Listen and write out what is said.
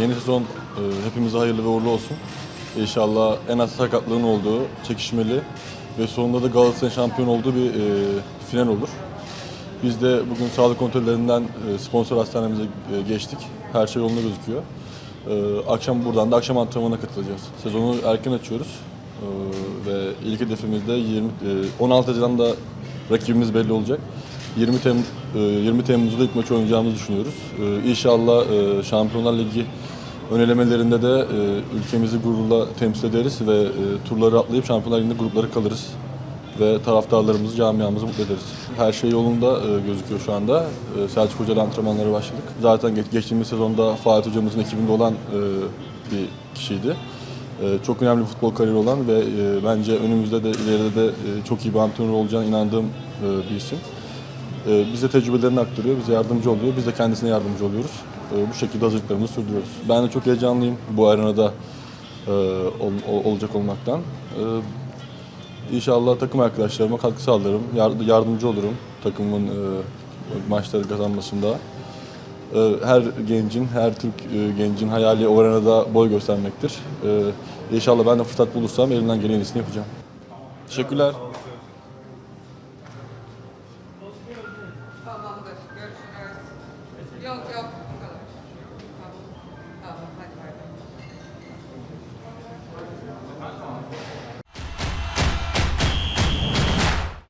yeni sezon e, hepimize hayırlı ve uğurlu olsun. İnşallah en az sakatlığın olduğu, çekişmeli ve sonunda da Galatasaray şampiyon olduğu bir e, final olur. Biz de bugün sağlık kontrollerinden e, sponsor hastanemize e, geçtik. Her şey yolunda gözüküyor. E, akşam buradan da akşam antrenmanına katılacağız. Sezonu erken açıyoruz. E, ve ilk hedefimiz de 20, e, 16 Haziran'da rakibimiz belli olacak. 20 Tem e, 20 Temmuz'da ilk maçı oynayacağımızı düşünüyoruz. E, İnşallah e, Şampiyonlar Ligi önelemelerinde de e, ülkemizi gururla temsil ederiz ve e, turları atlayıp Şampiyonlar Ligi'nde grupları kalırız ve taraftarlarımızı, camiamızı mutlu ederiz. Her şey yolunda e, gözüküyor şu anda. E, Selçuk Hoca'yla antrenmanlara başladık. Zaten geç- geçtiğimiz sezonda Fatih Hocamızın ekibinde olan e, bir kişiydi. E, çok önemli futbol kariyeri olan ve e, bence önümüzde de ileride de e, çok iyi bir antrenör olacağına inandığım e, bir isim. E, bize tecrübelerini aktarıyor, bize yardımcı oluyor. Biz de kendisine yardımcı oluyoruz. E, bu şekilde hazırlıklarımızı sürdürüyoruz. Ben de çok heyecanlıyım bu arenada e, ol- ol- olacak olmaktan. E, İnşallah takım arkadaşlarıma katkı sağlarım, yar- yardımcı olurum takımın e, maçları kazanmasında. E, her gencin, her Türk e, gencin hayali o arenada boy göstermektir. E, inşallah ben de fırsat bulursam elimden gelen en iyisini yapacağım. Teşekkürler. Tamamdır. Görüşürüz. Yok yok.